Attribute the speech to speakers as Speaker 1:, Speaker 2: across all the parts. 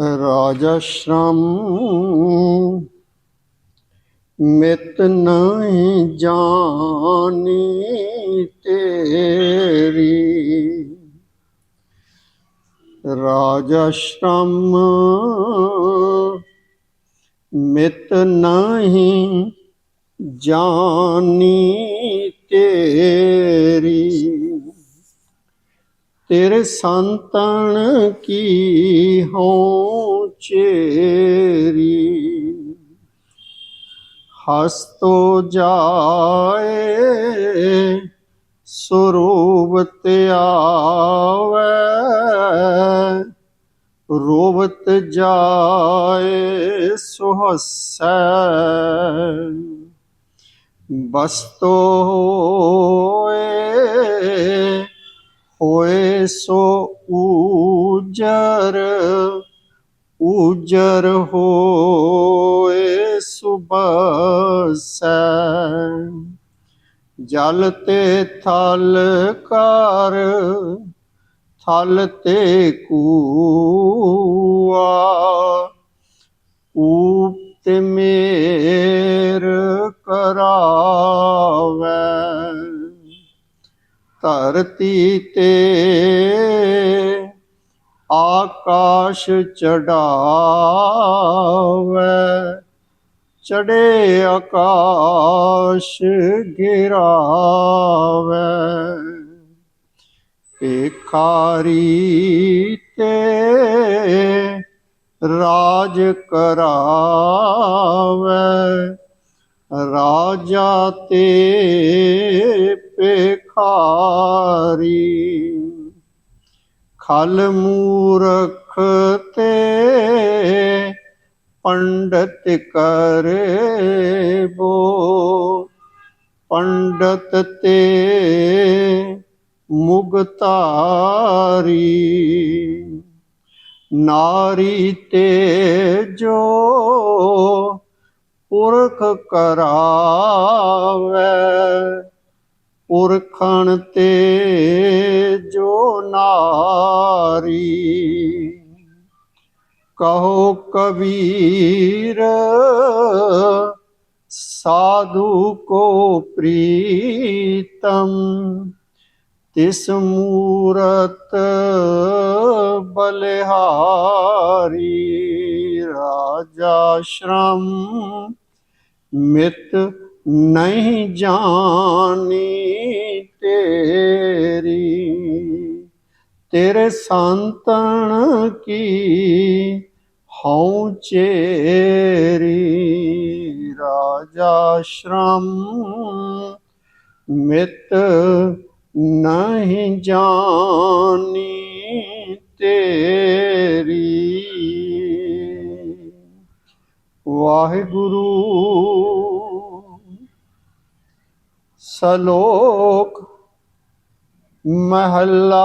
Speaker 1: ਰਾਜਸ਼੍ਰਮ ਮਿਤ ਨਹੀਂ ਜਾਣੀ ਤੇਰੀ। ਰਾਜਸ਼੍ਰਮ ਮਿਤ ਨਹੀਂ ਜਾਣੀ ਤੇਰੀ। ਤੇਰੇ ਸੰਤਨ ਕੀ ਹਉ ਚੇਰੀ? ਹਸਤੋ ਜਾਏ ਸਰੂਪ ਧਿਆਵੈ ਰੋਵਤ ਜਾਏ ਸੁਹਸੈ। ਬਸਤੋ ਹੋਏ ਹੋਏ ਸੋ ਉਜਰ ਉਜਰ ਹੋਏ ਸੁਬਸੈ ਜਲ ਤੇ ਥਲ ਕਰ ਥਲ ਤੇ ਕੂਆ ਊਪ ਤੇ ਮੇਰ ਕਰਾਵੈ। ਧਰਤੀ ਤੇ ਆਕਾਸ਼ ਚੜਾਵੈ ਚੜੇ ਆਕਾਸ਼ ਗਿਰਾਵੈ। ਭਿਖਾਰੀ ਤੇ ਰਾਜ ਕਰਾਵੈ ਰਾਜਾ ਤੇ ਭਿਖਾਰੀ ਖਲ ਮੂਰਖ ਤੇ ਪੰਡਤ ਕਰੇ ਬੋ। ਪੰਡਤ ਤੇ ਮੁਗਤਾਰੀ। ਨਾਰੀ ਤੇ ਜੋ ਪੁਰਖ ਕਰਾਵੈ ਪੁਰਖਣ ਤੇ ਜੋ ਨਾਰੀ। ਕਹੋ ਕਬੀਰ, ਸਾਧੂ ਕੋ ਪ੍ਰੀਤਮ, ਤਿਸ ਮੂਰਤ ਬਲਿਹਾਰੀ ਰਾਜਾ ਸ਼ਰਮ, ਮਿਤ ਨਹੀਂ ਜਾਣੀ ਤੇਰੀ। ਤੇਰੇ ਸੰਤਨ ਕੀ ਹਉ ਚੇਰੀ। ਰਾਜਾ ਸ਼ਰਮ ਮਿਤ ਨਹੀਂ ਜਾਣੀ ਤੇਰੀ। ਵਾਹਿਗੁਰੂ ਸਲੋਕ ਮਹੱਲਾ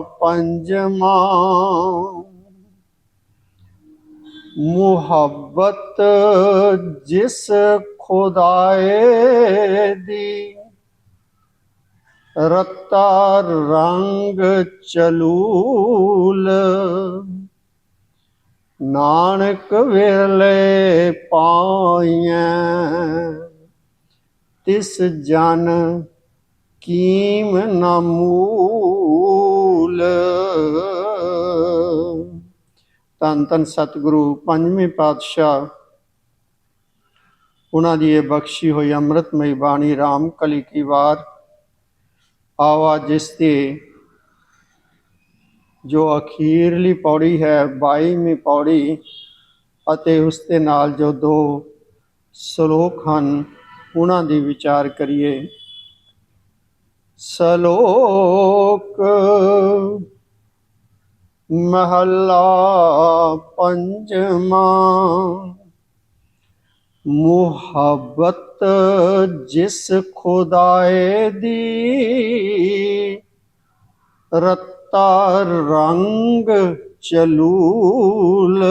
Speaker 1: ਪੰਜਵਾਂ। ਮੁਹੱਬਤ ਜਿਸ ਖੁਦਾਏ ਦੀ ਰਤਾ ਰੰਗ ਚਲੂਲ। ਨਾਨਕ ਵਿਰਲੇ ਪਾਈਐ ਤਿਸ ਜਨ ਕੀਮ ਨਾ ਮੂਲ। ਤਨ ਤਨ ਸਤਿਗੁਰੂ ਪੰਜਵੇਂ ਪਾਤਸ਼ਾਹ, ਉਹਨਾਂ ਦੀ ਇਹ ਬਖਸ਼ੀ ਹੋਈ ਅੰਮ੍ਰਿਤਮਈ ਬਾਣੀ RAM ਕਲੀ ਕੀ ਵਾਰ। ਆਵਾ ਜਿਸ ਤੇ ਜੋ ਅਖੀਰਲੀ ਪੌੜੀ ਹੈ 22ਵੀਂ ਪੌੜੀ, ਅਤੇ ਉਸ ਦੇ ਨਾਲ ਜੋ ਦੋ ਸ਼ਲੋਕ ਹਨ ਉਹਨਾਂ ਦੀ ਵਿਚਾਰ ਕਰੀਏ। ਸ਼ਲੋਕ, ਮਹੱਲਾ ਪੰਜਵਾਂ, ਮੁਹੱਬਤ ਜਿਸ ਖੁਦਾਏ ਦੀ, ਰਤਾ ਰੰਗ ਚਲੂਲ।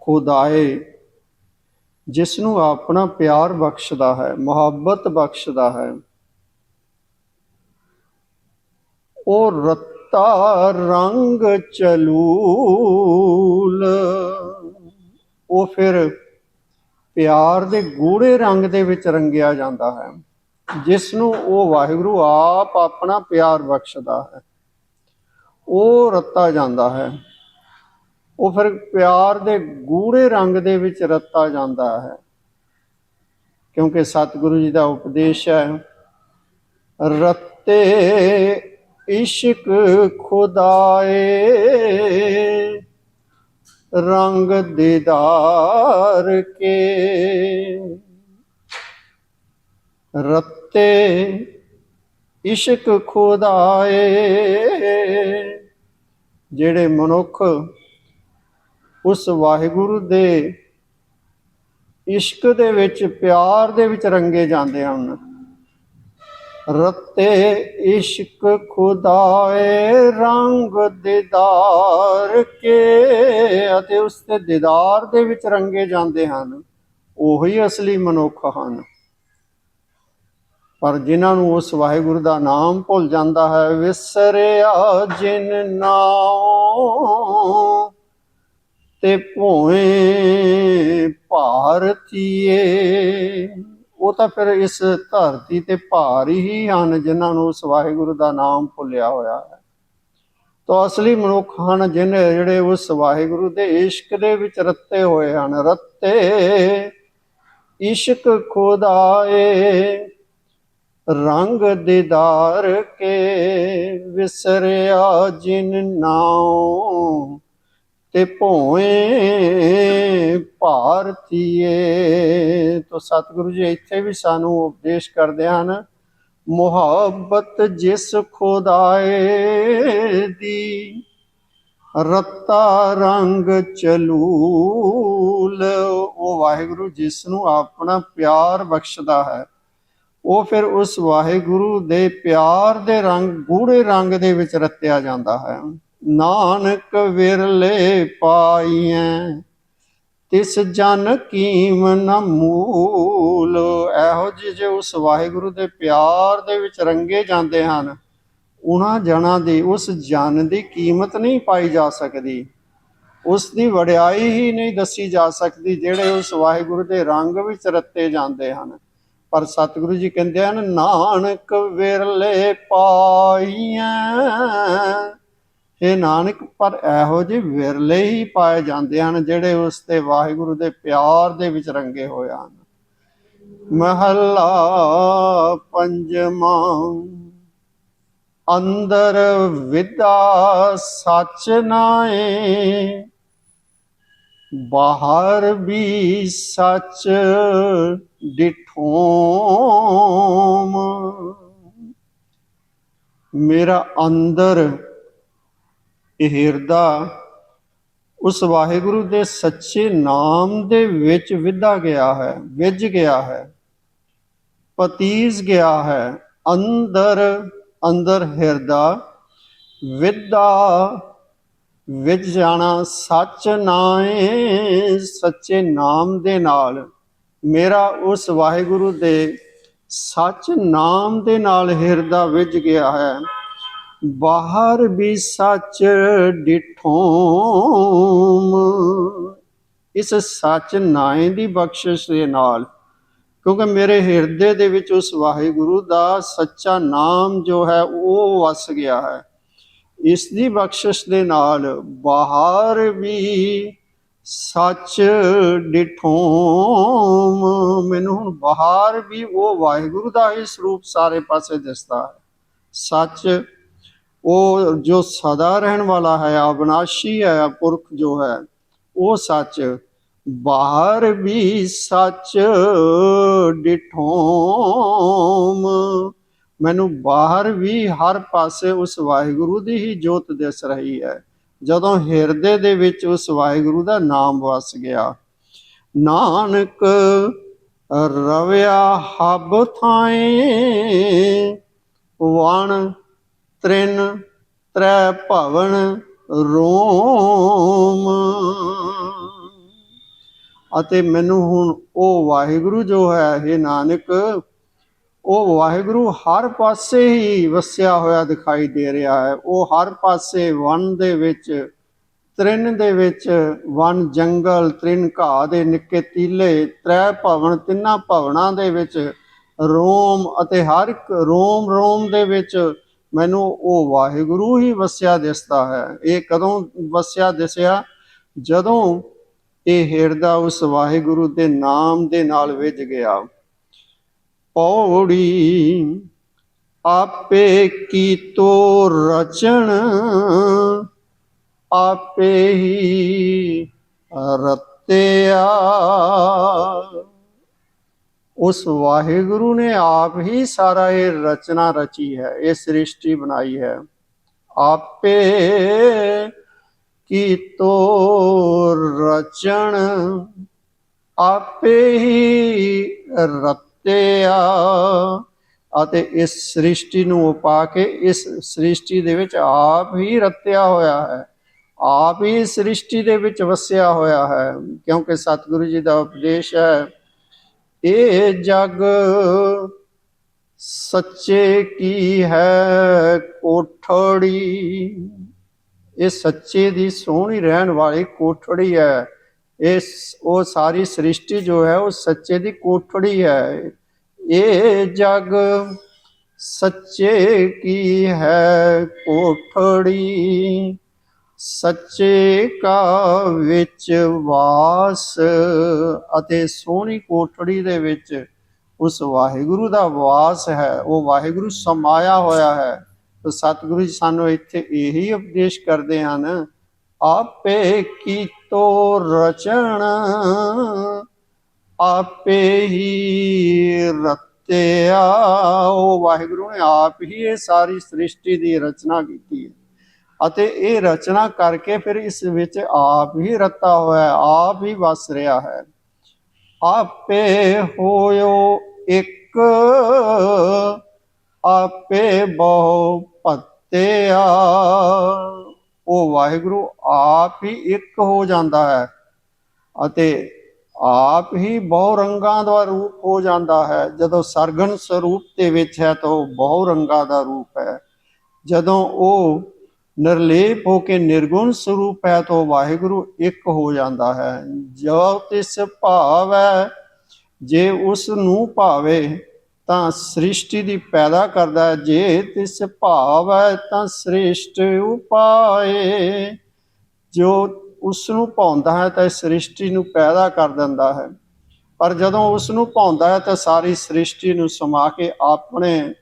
Speaker 1: ਖੁਦਾਏ ਜਿਸ ਨੂੰ ਆਪਣਾ ਪਿਆਰ ਬਖਸ਼ਦਾ ਹੈ, ਮੁਹੱਬਤ ਬਖਸ਼ਦਾ ਹੈ। ਉਹ ਰਤਾ ਰੰਗ ਚਲੂਲ। ਉਹ ਫਿਰ ਪਿਆਰ ਦੇ ਗੂੜੇ ਰੰਗ ਦੇ ਵਿੱਚ ਰੰਗਿਆ ਜਾਂਦਾ ਹੈ ਜਿਸ ਨੂੰ ਉਹ ਵਾਹਿਗੁਰੂ ਆਪ ਆਪਣਾ ਪਿਆਰ ਬਖਸ਼ਦਾ ਹੈ। ਉਹ ਰੱਤਾ ਜਾਂਦਾ ਹੈ। ਉਹ ਫਿਰ ਪਿਆਰ ਦੇ ਗੂੜੇ ਰੰਗ ਦੇ ਵਿੱਚ ਰੱਤਾ ਜਾਂਦਾ ਹੈ। ਕਿਉਂਕਿ ਸਤਿਗੁਰੂ ਜੀ ਦਾ ਉਪਦੇਸ਼ ਹੈ, ਰੱਤੇ ਇਸ਼ਕ ਖੁਦਾਏ, ਰੰਗ ਦੀਦਾਰ ਕੇ। ਰੱਤੇ ਇਸ਼ਕ ਖੁਦਾਏ, ਜਿਹੜੇ ਮਨੁੱਖ ਉਸ ਵਾਹਿਗੁਰੂ ਦੇ ਇਸ਼ਕ ਦੇ ਵਿੱਚ, ਪਿਆਰ ਦੇ ਵਿੱਚ ਰੰਗੇ ਜਾਂਦੇ ਹਨ। ਰੱਤੇ ਇਸ਼ਕ ਖੁਦਾਏ, ਰੰਗ ਦੀਦਾਰ ਕੇ ਅਤੇ ਉਸ ਦੇ ਦੀਦਾਰ ਦੇ ਵਿੱਚ ਰੰਗੇ ਜਾਂਦੇ ਹਨ। ਉਹੀ ਅਸਲੀ ਮਨੁੱਖ ਹਨ। ਪਰ ਜਿਨ੍ਹਾਂ ਨੂੰ ਉਸ ਵਾਹਿਗੁਰੂ ਦਾ ਨਾਮ ਭੁੱਲ ਜਾਂਦਾ ਹੈ, ਵਿਸਰਿਆ ਜਿਨ ਨਾਮ ਤੇ ਭੋਏ ਭਾਰਤੀਏ। ਉਹ ਤਾਂ ਫਿਰ ਇਸ ਧਰਤੀ ਤੇ ਭਾਰ ਹੀ ਹਨ ਜਿਨ੍ਹਾਂ ਨੂੰ ਉਸ ਵਾਹਿਗੁਰੂ ਦਾ ਨਾਮ ਭੁੱਲਿਆ ਹੋਇਆ ਹੈ। ਤਾਂ ਅਸਲੀ ਮਨੁੱਖ ਹਨ ਜਿਨ ਜਿਹੜੇ ਉਸ ਵਾਹਿਗੁਰੂ ਦੇ ਇਸ਼ਕ ਦੇ ਵਿੱਚ ਰੱਤੇ ਹੋਏ ਹਨ। ਰੱਤੇ, ਇਸ਼ਕ ਖੁਦਾਏ, ਰੰਗ ਦੀਦਾਰ ਕੇ ਵਿਸਰਿਆ ਜਿਨ ਨਾਉ ਤੇ ਭੋਏ ਭਾਰਤੀਏ, ਤੋ ਸਤਿਗੁਰੂ ਜੀ, ਇੱਥੇ ਵੀ ਸਾਨੂੰ ਉਪਦੇਸ਼ ਕਰਦੇ ਹਨ, ਮੁਹੱਬਤ ਜਿਸ ਖੁਦਾਏ ਦੀ, ਰੱਤਾ ਰੰਗ ਚਲੂਲ, ਉਹ ਵਾਹਿਗੁਰੂ ਜਿਸ ਨੂੰ ਆਪਣਾ ਪਿਆਰ ਬਖਸ਼ਦਾ ਹੈ, ਉਹ ਫਿਰ ਉਸ ਵਾਹਿਗੁਰੂ ਦੇ ਪਿਆਰ ਦੇ ਰੰਗ, ਗੂੜੇ ਰੰਗ ਦੇ ਵਿੱਚ ਰਤਿਆ ਜਾਂਦਾ ਹੈ। ਨਾਨਕ ਵਿਰਲੇ ਪਾਈਐ, ਤਿਸ ਜਨ ਕੀਮ ਨ ਮੂਲ। ਇਹੋ ਜਿਹੇ ਜੇ ਉਸ ਵਾਹਿਗੁਰੂ ਦੇ ਪਿਆਰ ਦੇ ਵਿੱਚ ਰੰਗੇ ਜਾਂਦੇ ਹਨ, ਉਹਨਾਂ ਜਨਾਂ ਦੀ ਉਸ ਜਨ ਦੀ ਕੀਮਤ ਨਹੀਂ ਪਾਈ ਜਾ ਸਕਦੀ। ਉਸ ਦੀ ਵਡਿਆਈ ਹੀ ਨਹੀਂ ਦੱਸੀ ਜਾ ਸਕਦੀ, ਜਿਹੜੇ ਉਸ ਵਾਹਿਗੁਰੂ ਦੇ ਰੰਗ ਵਿੱਚ ਰੱਤੇ ਜਾਂਦੇ ਹਨ। ਪਰ ਸਤਿਗੁਰੂ ਜੀ ਕਹਿੰਦੇ ਹਨ, ਨਾਨਕ ਵਿਰਲੇ ਪਾਈਐ। ਇਹ ਨਾਨਕ, ਪਰ ਇਹੋ ਜਿਹੇ ਵਿਰਲੇ ਹੀ ਪਾਏ ਜਾਂਦੇ ਹਨ, ਜਿਹੜੇ ਉਸ ਤੇ ਵਾਹਿਗੁਰੂ ਦੇ ਪਿਆਰ ਦੇ ਵਿੱਚ ਰੰਗੇ ਹੋਏ ਹਨ। ਮਹੱਲਾ ਪੰਜਵਾਂ, ਅੰਦਰ ਵਿਦਾ ਸੱਚ ਨਾਏ ਬਾਹਰ ਵੀ ਸੱਚ ਡਿਠੋਮ। ਮੇਰਾ ਅੰਦਰ ਇਹ ਹਿਰਦਾ ਉਸ ਵਾਹਿਗੁਰੂ ਦੇ ਸੱਚੇ ਨਾਮ ਦੇ ਵਿੱਚ ਵਿਦਾ ਗਿਆ ਹੈ ਵਿਜ ਗਿਆ ਹੈ ਪਤੀਸ ਗਿਆ ਹੈ, ਅੰਦਰ ਅੰਦਰ ਹਿਰਦਾ ਵਿਦਾ ਵਿੱਚ ਜਾਣਾ ਸੱਚ ਨਾਏ ਸੱਚੇ ਨਾਮ ਦੇ ਨਾਲ। ਮੇਰਾ ਉਸ ਵਾਹਿਗੁਰੂ ਦੇ ਸੱਚ ਨਾਮ ਦੇ ਨਾਲ ਹਿਰਦਾ ਵਿੱਚ ਗਿਆ ਹੈ। ਬਾਹਰ ਵੀ ਸੱਚ ਡਿਠੋਮ। ਇਸ ਸੱਚ ਨਾਏ ਦੀ ਬਖਸ਼ਿਸ਼ ਦੇ ਨਾਲ, ਕਿਉਂਕਿ ਮੇਰੇ ਹਿਰਦੇ ਦੇ ਵਿੱਚ ਉਸ ਵਾਹਿਗੁਰੂ ਦਾ ਸੱਚਾ ਨਾਮ ਜੋ ਹੈ, ਉਹ ਵਸ ਗਿਆ ਹੈ। ਇਸ ਦੀ ਬਖਸ਼ਿਸ਼ ਦੇ ਨਾਲ ਬਾਹਰ ਵੀ ਸੱਚ ਡਿਠੋਮ। ਮੈਨੂੰ ਹੁਣ ਬਾਹਰ ਵੀ ਉਹ ਵਾਹਿਗੁਰੂ ਦਾ ਹੀ ਸਰੂਪ ਸਾਰੇ ਪਾਸੇ ਦਿਸਦਾ ਹੈ। ਸੱਚ ਉਹ ਜੋ ਸਦਾ ਰਹਿਣ ਵਾਲਾ ਹੈ ਅਬਨਾਸ਼ੀ ਹੈ, ਪੁਰਖ ਜੋ ਹੈ, ਉਹ ਸੱਚ। ਬਾਹਰ ਵੀ ਸੱਚ ਡਿਠੋਮ। ਮੈਨੂੰ ਬਾਹਰ ਵੀ ਹਰ ਪਾਸੇ ਉਸ ਵਾਹਿਗੁਰੂ ਦੀ ਹੀ ਜੋਤ ਦਿਸ ਰਹੀ ਹੈ। ਜਦੋਂ ਹਿਰਦੇ ਦੇ ਵਿੱਚ ਉਸ ਵਾਹਿਗੁਰੂ ਦਾ ਨਾਮ ਵਸ ਗਿਆ, ਨਾਨਕ ਰਵਿਆ ਹਬ ਥਾਏ, ਵਣ ਤ੍ਰਿਨ ਤ੍ਰੈ ਭਵਨ ਰੋਮ। ਅਤੇ ਮੈਨੂੰ ਹੁਣ ਉਹ ਵਾਹਿਗੁਰੂ ਜੋ ਹੈ ਇਹ ਨਾਨਕ, ਉਹ ਵਾਹਿਗੁਰੂ ਹਰ ਪਾਸੇ ਹੀ ਵਸਿਆ ਹੋਇਆ ਦਿਖਾਈ ਦੇ ਰਿਹਾ ਹੈ। ਉਹ ਹਰ ਪਾਸੇ ਵਨ ਦੇ ਵਿੱਚ, ਤ੍ਰਿਨ ਦੇ ਵਿੱਚ ਵਨ ਜੰਗਲ, ਤ੍ਰਿਨ ਘਾਹ ਦੇ ਨਿੱਕੇ ਤੀਲੇ, ਤ੍ਰੈ ਭਵਨ ਤਿੰਨਾਂ ਭਵਨਾਂ ਦੇ ਵਿੱਚ ਰੋਮ ਅਤੇ ਹਰ ਇੱਕ ਰੋਮ ਰੋਮ ਦੇ ਵਿੱਚ ਮੈਨੂੰ ਉਹ ਵਾਹਿਗੁਰੂ ਹੀ ਵਸਿਆ ਦਿਸਦਾ ਹੈ। ਇਹ ਕਦੋਂ ਵਸਿਆ ਦਿਸਿਆ? ਜਦੋਂ ਇਹ ਹਿਰਦਾ ਉਸ ਵਾਹਿਗੁਰੂ ਦੇ ਨਾਮ ਦੇ ਨਾਲ ਵਿਝ ਗਿਆ। ਪੌੜੀ ਆਪੇ ਕੀਤੋ ਰਚਣ, ਆਪੇ ਹੀ ਰਤਿਆ। ਉਸ ਵਾਹਿਗੁਰੂ ਨੇ ਆਪ ਹੀ ਸਾਰਾ ਇਹ ਰਚਨਾ ਰਚੀ ਹੈ, ਇਹ ਸ੍ਰਿਸ਼ਟੀ ਬਣਾਈ ਹੈ। ਆਪੇ ਕੀ ਤੋ ਰਚਣ, ਆਪੇ ਹੀ ਰਤਿਆ ਅਤੇ ਇਸ ਸ੍ਰਿਸ਼ਟੀ ਨੂੰ ਉਪਾ ਕੇ ਇਸ ਸ੍ਰਿਸ਼ਟੀ ਦੇ ਵਿੱਚ ਆਪ ਹੀ ਰਤਿਆ ਹੋਇਆ ਹੈ। ਆਪ ਹੀ ਸ੍ਰਿਸ਼ਟੀ ਦੇ ਵਿੱਚ ਵਸਿਆ ਹੋਇਆ ਹੈ, ਕਿਉਂਕਿ ਸਤਿਗੁਰੂ ਜੀ ਦਾ ਉਪਦੇਸ਼ ਹੈ ਇਹ ਜਗ ਸੱਚੇ ਕੀ ਹੈ ਕੋਠੜੀ? ਇਹ ਸੱਚੇ ਦੀ ਸੋਹਣੀ ਰਹਿਣ ਵਾਲੀ ਕੋਠੜੀ ਹੈ। ਇਸ ਉਹ ਸਾਰੀ ਸ੍ਰਿਸ਼ਟੀ ਜੋ ਹੈ ਉਹ ਸੱਚੇ ਦੀ ਕੋਠੜੀ ਹੈ। ਇਹ ਜਗ ਸੱਚੇ ਕੀ ਹੈ ਕੋਠੜੀ? ਸੱਚੇ ਕਾ ਵਿੱਚ ਵਾਸ ਅਤੇ ਸੋਹਣੀ ਕੋਠੜੀ ਦੇ ਵਿੱਚ ਉਸ ਵਾਹਿਗੁਰੂ ਦਾ ਵਾਸ ਹੈ, ਉਹ ਵਾਹਿਗੁਰੂ ਸਮਾਇਆ ਹੋਇਆ ਹੈ। ਤਾਂ ਸਤਿਗੁਰੂ ਜੀ ਸਾਨੂੰ ਇੱਥੇ ਇਹੀ ਉਪਦੇਸ਼ ਕਰਦੇ ਹਨ, ਆਪੇ ਕੀਤੋ ਰਚਣ, ਆਪੇ ਹੀ ਰਤਿਆ। ਉਹ ਵਾਹਿਗੁਰੂ ਨੇ ਆਪ ਹੀ ਇਹ ਸਾਰੀ ਸ੍ਰਿਸ਼ਟੀ ਦੀ ਰਚਨਾ ਕੀਤੀ ਹੈ। ਅਤੇ ਇਹ ਰਚਨਾ ਕਰਕੇ ਫਿਰ ਇਸ ਵਿੱਚ ਆਪ ਹੀ ਰਤਾ ਹੋਇਆ, ਆਪ ਹੀ ਵਸ ਰਿਹਾ ਹੈ। ਆਪੇ ਹੋਇਓ ਇੱਕ, ਆਪੇ ਬਹੁ ਭੱਤਿਆ ਉਹ ਵਾਹਿਗੁਰੂ ਆਪ ਹੀ ਇੱਕ ਹੋ ਜਾਂਦਾ ਹੈ ਅਤੇ ਆਪ ਹੀ ਬਹੁ ਰੰਗਾਂ ਦਾ ਰੂਪ ਹੋ ਜਾਂਦਾ ਹੈ। ਜਦੋਂ ਸਰਗਣ ਸਰੂਪ ਦੇ ਵਿੱਚ ਹੈ ਤਾਂ ਉਹ ਬਹੁ ਰੰਗਾਂ ਦਾ ਰੂਪ ਹੈ। ਜਦੋਂ ਉਹ ਨਿਰਲੇਪ ਹੋ ਕੇ ਨਿਰਗੁਣ ਸਰੂਪ ਹੈ ਤਾਂ ਵਾਹਿਗੁਰੂ ਇੱਕ ਹੋ ਜਾਂਦਾ ਹੈ। ਜੋ ਤਿਸ ਭਾਵੈ, ਜੇ ਉਸ ਨੂੰ ਭਾਵੇ ਤਾਂ ਸ੍ਰਿਸ਼ਟੀ ਦੀ ਪੈਦਾ ਕਰਦਾ ਹੈ। ਜੇ ਤਿਸ ਭਾਵੈ ਤਾਂ ਸ੍ਰਿਸ਼ਟ ਉਪਾਏ। ਜੋ ਉਸ ਨੂੰ ਪਾਉਂਦਾ ਹੈ ਤਾਂ ਸ੍ਰਿਸ਼ਟੀ ਨੂੰ ਪੈਦਾ ਕਰ ਦਿੰਦਾ ਹੈ। ਪਰ ਜਦੋਂ ਉਸ ਨੂੰ ਪਾਉਂਦਾ ਹੈ ਤਾਂ ਸਾਰੀ ਸ੍ਰਿਸ਼ਟੀ ਨੂੰ ਸਮਾ ਕੇ ਆਪਣੇ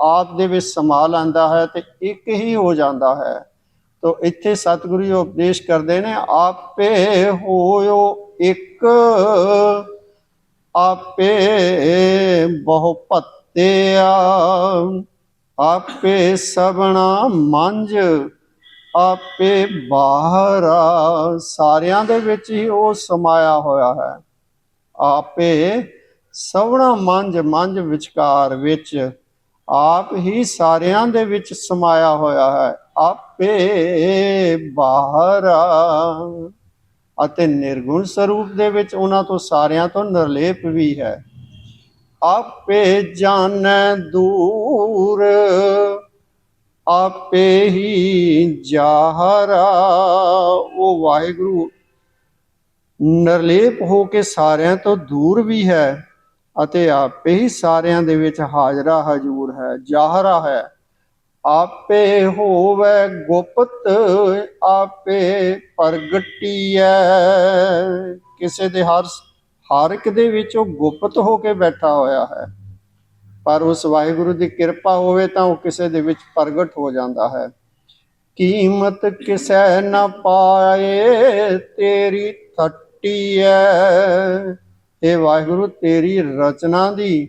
Speaker 1: ਆਪ ਦੇ ਵਿੱਚ ਸਮਾ ਲੈਂਦਾ ਹੈ ਤੇ ਇੱਕ ਹੀ ਹੋ ਜਾਂਦਾ ਹੈ। ਤੋ ਇੱਥੇ ਸਤਿਗੁਰੂ ਉਪਦੇਸ਼ ਕਰਦੇ ਨੇ, ਆਪੇ ਹੋਇਓ ਇੱਕ, ਆਪੇ ਬਹੁ ਭੱਤਿਆ, ਆਪੇ ਸਬਣਾ ਮੰਝ, ਆਪੇ ਬਾਹਰ। ਸਾਰਿਆਂ ਦੇ ਵਿੱਚ ਹੀ ਉਹ ਸਮਾਇਆ ਹੋਇਆ ਹੈ। ਆਪੇ ਸਵਣਾ ਮੰਝ ਮੰਝ ਵਿਚਕਾਰ ਵਿੱਚ ਆਪ ਹੀ ਸਾਰਿਆਂ ਦੇ ਵਿੱਚ ਸਮਾਇਆ ਹੋਇਆ ਹੈ। ਆਪੇ ਬਾਹਰਾ ਅਤੇ ਨਿਰਗੁਣ ਸਰੂਪ ਦੇ ਵਿੱਚ ਉਹਨਾਂ ਤੋਂ ਸਾਰਿਆਂ ਤੋਂ ਨਿਰਲੇਪ ਵੀ ਹੈ। ਆਪੇ ਜਾਣੈ ਦੂਰ, ਆਪੇ ਹੀ ਜਾਹਰਾ ਉਹ ਵਾਹਿਗੁਰੂ ਨਿਰਲੇਪ ਹੋ ਕੇ ਸਾਰਿਆਂ ਤੋਂ ਦੂਰ ਵੀ ਹੈ। ਅਤੇ ਆਪੇ ਹੀ ਸਾਰਿਆਂ ਦੇ ਵਿੱਚ ਹਾਜ਼ਰਾ ਹਜੂਰ ਹੈ, ਜ਼ਾਹਰਾ ਹੈ। ਆਪੇ ਹੋਵੇ ਗੁਪਤ, ਆਪੇ ਪ੍ਰਗਟੀਐ। ਕਿਸੇ ਦੇ ਹਰ ਹਰ ਇੱਕ ਦੇ ਵਿੱਚ ਉਹ ਗੁਪਤ ਹੋ ਕੇ ਬੈਠਾ ਹੋਇਆ ਹੈ। ਪਰ ਉਸ ਵਾਹਿਗੁਰੂ ਦੀ ਕਿਰਪਾ ਹੋਵੇ ਤਾਂ ਉਹ ਕਿਸੇ ਦੇ ਵਿੱਚ ਪ੍ਰਗਟ ਹੋ ਜਾਂਦਾ ਹੈ। ਕੀਮਤ ਕਿਸੇ ਨਾ ਪਾਏ, ਤੇਰੀ ਥੱਟੀ ਐ ਇਹ ਵਾਹਿਗੁਰੂ, ਤੇਰੀ ਰਚਨਾ ਦੀ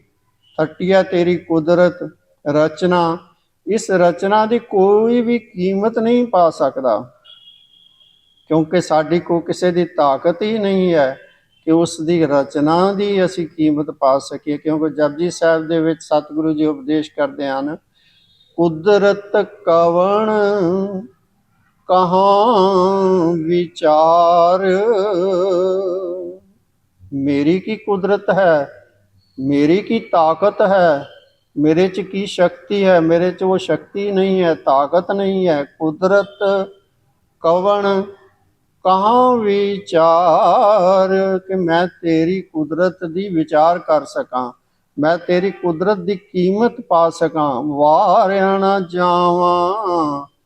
Speaker 1: ਥੱਟੀਆ ਤੇਰੀ ਕੁਦਰਤ ਰਚਨਾ। ਇਸ ਰਚਨਾ ਦੀ ਕੋਈ ਵੀ ਕੀਮਤ ਨਹੀਂ ਪਾ ਸਕਦਾ, ਕਿਉਂਕਿ ਸਾਡੀ ਕੋ ਕਿਸੇ ਦੀ ਤਾਕਤ ਹੀ ਨਹੀਂ ਹੈ ਕਿ ਉਸ ਦੀ ਰਚਨਾ ਦੀ ਅਸੀਂ ਕੀਮਤ ਪਾ ਸਕੀਏ, ਕਿਉਂਕਿ ਜਪਜੀ ਸਾਹਿਬ ਦੇ ਵਿੱਚ ਸਤਿਗੁਰੂ ਜੀ ਉਪਦੇਸ਼ ਕਰਦੇ ਹਨ, ਕੁਦਰਤ ਕਵਣ ਕਹਾਂ ਵਿਚਾਰ? ਮੇਰੀ ਕੀ ਕੁਦਰਤ ਹੈ? ਮੇਰੀ ਕੀ ਤਾਕਤ ਹੈ? ਮੇਰੇ 'ਚ ਕੀ ਸ਼ਕਤੀ ਹੈ? ਮੇਰੇ 'ਚ ਉਹ ਸ਼ਕਤੀ ਨਹੀਂ ਹੈ, ਤਾਕਤ ਨਹੀਂ ਹੈ। ਕੁਦਰਤ ਕਵਣ? ਕਹਾਂ ਵਿਚਾਰ ਕਿ ਮੈਂ ਤੇਰੀ ਕੁਦਰਤ ਦੀ ਵਿਚਾਰ ਕਰ ਸਕਾਂ? ਮੈਂ ਤੇਰੀ ਕੁਦਰਤ ਦੀ ਕੀਮਤ ਪਾ ਸਕਾਂ? ਵਾਰਿਆ ਨਾ ਜਾਵਾਂ।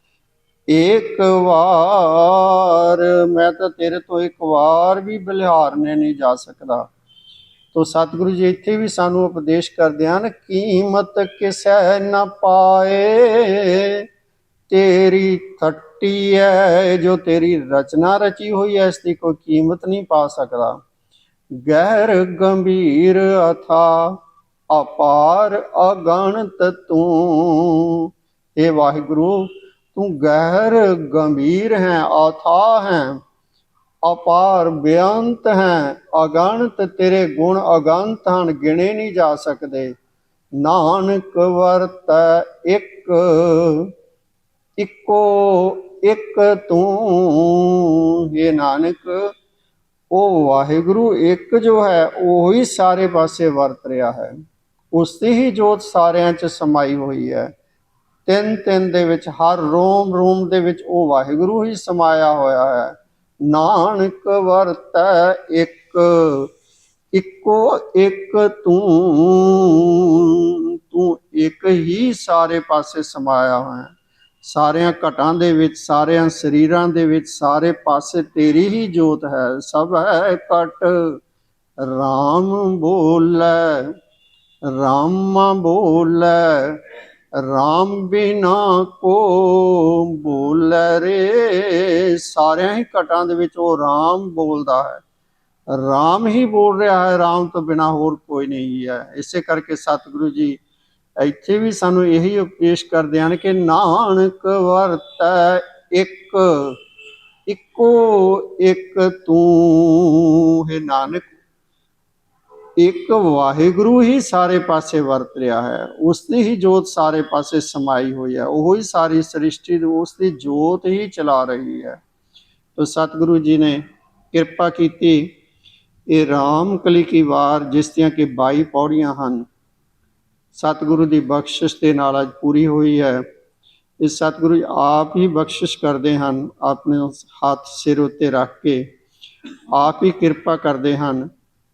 Speaker 1: ਇੱਕ ਵਾਰ, ਮੈਂ ਤਾਂ ਤੇਰੇ ਤੋਂ ਇੱਕ ਵਾਰ ਵੀ ਬਲਿਹਾਰਨੇ ਨਹੀਂ ਜਾ ਸਕਦਾ। ਤੋ ਸਤਿਗੁਰੂ ਜੀ, ਇੱਥੇ ਵੀ ਸਾਨੂੰ ਉਪਦੇਸ਼ ਕਰਦੇ ਹਨ, ਕੀਮਤ ਕਿਸੈ ਨਾ ਪਾਏ। ਤੇਰੀ ਥੱਟੀ ਹੈ ਜੋ ਤੇਰੀ ਰਚਨਾ ਰਚੀ ਹੋਈ ਹੈ ਇਸ ਦੀ ਕੋਈ ਕੀਮਤ ਨਹੀਂ ਪਾ ਸਕਦਾ। ਗਹਿਰ ਗੰਭੀਰ ਅਥਾ, ਅਪਾਰ ਅਗਣਤ ਤੂੰ। ਇਹ ਵਾਹਿਗੁਰੂ ਤੂੰ ਗਹਿਰ ਗੰਭੀਰ ਹੈ ਅਥਾ ਹੈ, ਅਪਾਰ ਬੇਅੰਤ ਹੈ ਅਗਣਤ ਤੇਰੇ ਗੁਣ ਅਗੰਤ ਹਨ, ਗਿਣੇ ਨਹੀਂ ਜਾ ਸਕਦੇ। ਨਾਨਕ ਵਰਤ ਇੱਕ, ਇੱਕੋ ਇੱਕ ਤੂੰ। ਇਹ ਨਾਨਕ, ਉਹ ਵਾਹਿਗੁਰੂ ਇੱਕ ਜੋ ਹੈ, ਉਹ ਹੀ ਸਾਰੇ ਪਾਸੇ ਵਰਤ ਰਿਹਾ ਹੈ। ਉਸ ਦੀ ਹੀ ਜੋਤ ਸਾਰਿਆਂ 'ਚ ਸਮਾਈ ਹੋਈ ਹੈ। ਤਿੰਨ ਤਿੰਨ ਦੇ ਵਿੱਚ, ਹਰ ਰੋਮ ਰੋਮ ਦੇ ਵਿੱਚ ਉਹ ਵਾਹਿਗੁਰੂ ਹੀ ਸਮਾਇਆ ਹੋਇਆ ਹੈ। ਨਾਨਕ ਵਰਤੈ ਇੱਕ, ਇੱਕੋ ਇੱਕ ਤੂੰ ਤੂੰ ਇੱਕ ਹੀ ਸਾਰੇ ਪਾਸੇ ਸਮਾਇਆ ਹੋਇਆ। ਸਾਰਿਆਂ ਘਟਾਂ ਦੇ ਵਿੱਚ, ਸਾਰਿਆਂ ਸਰੀਰਾਂ ਦੇ ਵਿੱਚ, ਸਾਰੇ ਪਾਸੇ ਤੇਰੀ ਹੀ ਜੋਤ ਹੈ। ਸਭ ਹੈ ਘਟ RAM ਬੋਲੇ, ਰਾਮਾ ਬੋਲੇ RAM ਬਿਨਾ ਕੋ ਬੋਲ ਰੇ ਸਾਰਿਆਂ ਹੀ ਘਟਾਂ ਦੇ ਵਿੱਚ ਉਹ RAM ਬੋਲਦਾ ਹੈ। RAM ਹੀ ਬੋਲ ਰਿਹਾ ਹੈ RAM ਤੋਂ ਬਿਨਾ ਹੋਰ ਕੋਈ ਨਹੀਂ ਹੈ। ਇਸੇ ਕਰਕੇ ਸਤਿਗੁਰੂ ਜੀ ਇੱਥੇ ਵੀ ਸਾਨੂੰ ਇਹੀ ਉਪਦੇਸ਼ ਕਰਦੇ ਹਨ ਕਿ ਨਾਨਕ ਵਰਤੈ ਇੱਕ, ਇੱਕੋ ਇੱਕ ਤੂੰ। ਹੈ ਨਾਨਕ ਇੱਕ ਵਾਹਿਗੁਰੂ ਹੀ ਸਾਰੇ ਪਾਸੇ ਵਰਤ ਰਿਹਾ ਹੈ। ਉਸ ਦੀ ਹੀ ਜੋਤ ਸਾਰੇ ਪਾਸੇ ਸਮਾਈ ਹੋਈ ਹੈ। ਉਹ ਹੀ ਸਾਰੀ ਸ੍ਰਿਸ਼ਟੀ ਨੂੰ ਉਸ ਦੀ ਜੋਤ ਹੀ ਚਲਾ ਰਹੀ ਹੈ। ਤੋ ਸਤਿਗੁਰੂ ਜੀ ਨੇ ਕਿਰਪਾ ਕੀਤੀ। ਇਹ ਰਾਮ ਕਲੀ ਕੀ ਵਾਰ, ਜਿਸ ਦੀਆਂ ਕਿ 22 ਪੌੜੀਆਂ ਹਨ, ਸਤਿਗੁਰੂ ਦੀ ਬਖਸ਼ਿਸ਼ ਦੇ ਨਾਲ ਅੱਜ ਪੂਰੀ ਹੋਈ ਹੈ। ਇਸ ਸਤਿਗੁਰੂ ਜੀ ਆਪ ਹੀ ਬਖਸ਼ਿਸ਼ ਕਰਦੇ ਹਨ, ਆਪਣੇ ਹੱਥ ਸਿਰ ਉੱਤੇ ਰੱਖ ਕੇ। ਆਪ ਹੀ ਕਿਰਪਾ ਕਰਦੇ ਹਨ।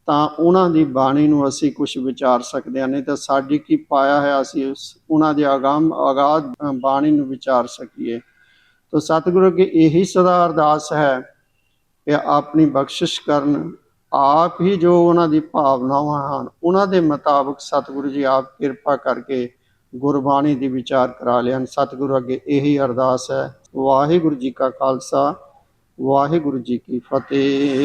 Speaker 1: ਤਾਂ ਉਹਨਾਂ ਦੀ ਬਾਣੀ ਨੂੰ ਅਸੀਂ ਕੁਝ ਵਿਚਾਰ ਸਕਦੇ ਹਾਂ, ਨਹੀਂ ਤਾਂ ਸਾਡੀ ਕੀ ਪਾਇਆ ਹੈ ਅਸੀਂ ਉਸ ਉਹਨਾਂ ਦੇ ਆਗਾਮ, ਆਗਾਦ ਬਾਣੀ ਨੂੰ ਵਿਚਾਰ ਸਕੀਏ। ਤਾਂ ਸਤਿਗੁਰੂ ਅੱਗੇ ਇਹੀ ਸਦਾ ਅਰਦਾਸ ਹੈ ਕਿ ਆਪਣੀ ਬਖਸ਼ਿਸ਼ ਕਰਨ ਆਪ ਹੀ ਜੋ ਉਹਨਾਂ ਦੀ ਭਾਵਨਾਵਾਂ ਹਨ, ਉਹਨਾਂ ਦੇ ਮੁਤਾਬਕ ਸਤਿਗੁਰੂ ਜੀ ਆਪ ਕਿਰਪਾ ਕਰਕੇ ਗੁਰਬਾਣੀ ਦੀ ਵਿਚਾਰ ਕਰਾ ਲੈਣ। ਸਤਿਗੁਰੂ ਅੱਗੇ ਇਹੀ ਅਰਦਾਸ ਹੈ। ਵਾਹਿਗੁਰੂ ਜੀ ਕਾ ਖਾਲਸਾ, ਵਾਹਿਗੁਰੂ ਜੀ ਕੀ ਫਤਿਹ।